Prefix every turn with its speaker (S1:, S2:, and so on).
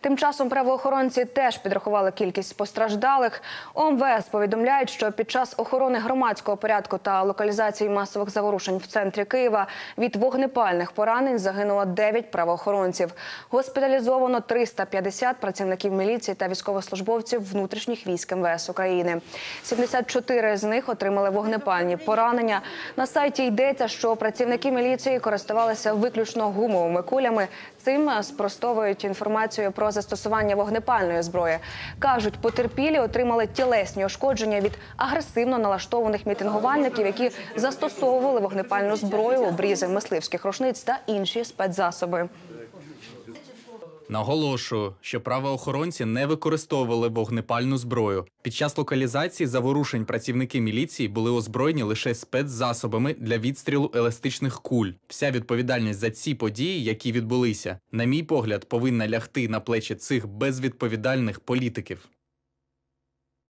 S1: Тим часом правоохоронці теж підрахували кількість постраждалих. ОМВС повідомляють, що під час охорони громадського порядку та локалізації масових заворушень в центрі Києва від вогнепальних поранень загинуло 9 правоохоронців. Госпіталізовано 350 працівників міліції та військовослужбовців внутрішніх військ МВС України. 74 з них отримали вогнепальні поранення. На сайті йдеться, що працівники міліції користувалися виключно гумовими кулями. Цим спростовують інформацію про застосування вогнепальної зброї. кажуть, потерпілі отримали тілесні ушкодження від агресивно налаштованих мітингувальників, які застосовували вогнепальну зброю, обрізи мисливських рушниць та інші спецзасоби.
S2: Наголошую, що правоохоронці не використовували вогнепальну зброю. Під час локалізації заворушень працівники міліції були озброєні лише спецзасобами для відстрілу еластичних куль. Вся відповідальність за ці події, які відбулися, на мій погляд, повинна лягти на плечі цих безвідповідальних політиків.